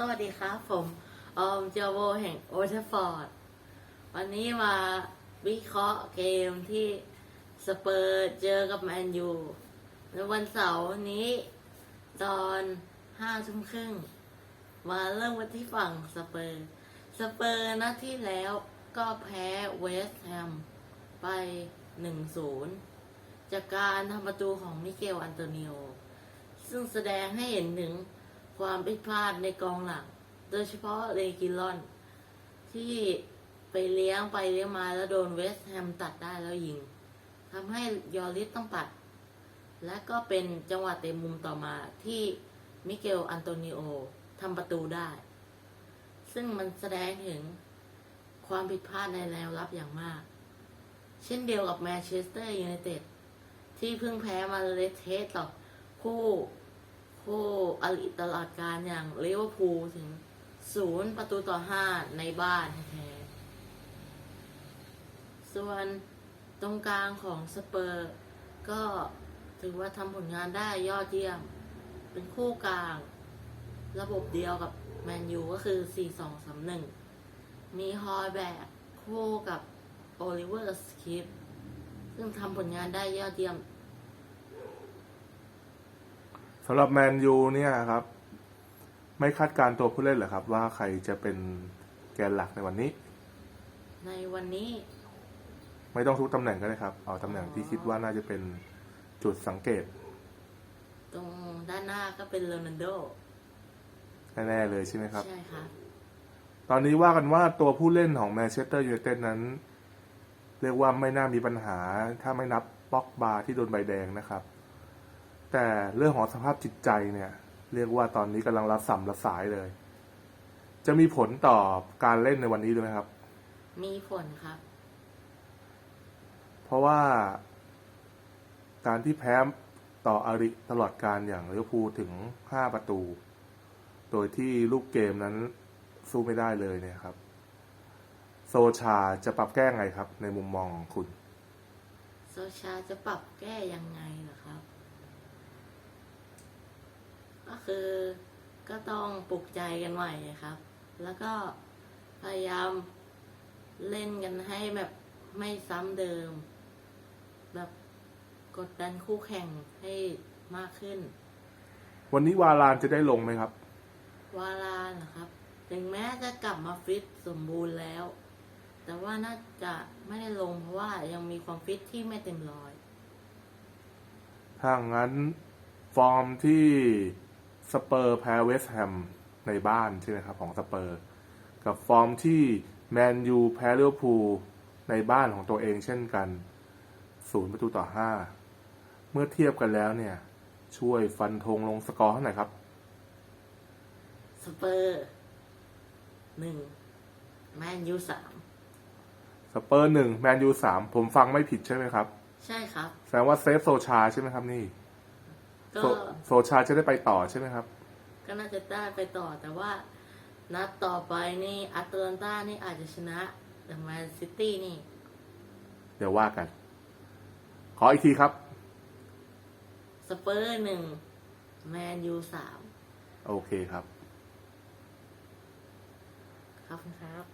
สวัสดีครับผมออมเจโวแห่งโอเทฟอร์ด วันนี้มาวิเคราะห์เกมที่สเปอร์เจอกับแมนยูในวันเสาร์นี้ ตอนห้าทุ่มครึ่ง มาเริ่มกันที่ฝั่งสเปอร์ สเปอร์นัดที่แล้วก็แพ้เวสต์แฮมไป1-0จากการทำประตูของมิเกลอันโตนิโอ ซึ่งแสดงให้เห็นถึง ความผิดพลาดในกองหลัง โดยเฉพาะเลกิลอน ที่ไปเลี้ยงไปเลี้ยงมาแล้วโดนเวสแฮมตัดได้แล้วยิงทำให้ยอริสต้องปัด และก็เป็นจังหวะเต็มมุมต่อมาที่มิเกลอันโตนิโอทำประตูได้ ซึ่งมันแสดงถึงความผิดพลาดในแนวรับอย่างมาก เช่นเดียวกับแมนเชสเตอร์ยูไนเต็ดที่เพิ่งแพ้มาเลสเทสต่อคู่ คู่อลิตลอดการอย่างลิเวอร์พูลถึงศูนย์ประตูต่อห้าในบ้านแท้ส่วนตรงกลางของสเปอร์ ก็ถือว่าทำผลงานได้ยอดเยี่ยม เป็นคู่กลาง ระบบเดียวกับแมนยูก็คือ 4-2-3-1 มีฮอยแบกคู่กับโอลิเวอร์สคิปซึ่งทำผลงานได้ยอดเยี่ยม สำหรับแมนยูเนี่ยครับ ไม่คาดการณ์ตัวผู้เล่นเหรอครับ ว่าใครจะเป็นแกนหลักในวันนี้ ในวันนี้ ไม่ต้องทุกตำแหน่งก็ได้ครับ เอาตำแหน่งที่คิดว่าน่าจะเป็นจุดสังเกต ตรงด้านหน้าก็เป็นโรนัลโดแน่ๆเลยใช่ไหมครับ ใช่ครับ ตอนนี้ว่ากันว่าตัวผู้เล่นของแมนเชสเตอร์ยูไนเต็ดนั้น เรียกว่าไม่น่ามีปัญหาถ้าไม่นับป็อกบาที่โดนใบแดงนะครับ แต่เรื่องของสภาพจิตใจเนี่ย เรียกว่าตอนนี้กำลังรับสัมรับสายเลย จะมีผลต่อการเล่นในวันนี้ด้วยไหมครับ มีผลครับ เพราะว่าการที่แพ้ต่ออาริตลอดการอย่างลิเวอร์พูลถึง 5 ประตู โดยที่ลูกเกมนั้นสู้ไม่ได้เลยเนี่ยครับ โซชาจะปรับแก้ไงครับ ในมุมมองของคุณ โซชาจะปรับแก้ยังไงเหรอครับ ก็คือก็ต้องปลุกใจกันใหม่ครับ แล้วก็พยายามเล่นกันให้แบบไม่ซ้ำเดิม แบบกดดันคู่แข่งให้มากขึ้น วันนี้วาลานจะได้ลงไหมครับ วาลานนะครับ ถึงแม้จะกลับมาฟิตสมบูรณ์แล้ว แต่ว่าน่าจะไม่ได้ลงเพราะว่ายังมีความฟิตที่ไม่เต็มร้อยถ้างั้นฟอร์มที่ สเปอร์แพ้เวสต์แฮมในบ้านใช่ไหมครับของสเปอร์ กับฟอร์มที่แมนยูแพ้ลิเวอร์พูลในบ้านของตัวเองเช่นกันศูนย์ประตูต่อห้าเมื่อเทียบกันแล้วเนี่ย ช่วยฟันธงลงสกอร์เท่าไหร่ครับ สเปอร์หนึ่งแมนยูสามสเปอร์หนึ่งแมนยูสามผมฟังไม่ผิดใช่ไหมครับ ใช่ครับ แสดงว่าเซฟโซชาใช่ไหมครับนี่ ก็ โซโซชาจะได้ไปต่อใช่ไหมครับ ก็น่าจะได้ไปต่อแต่ว่า นัดต่อไปนี่อัตแลนตานี่อาจจะชนะ แต่แมนซิตี้นี่ เดี๋ยวว่ากัน ขออีกทีครับ สเปอร์หนึ่งแมนยูสามโอเคครับขอบคุณครับ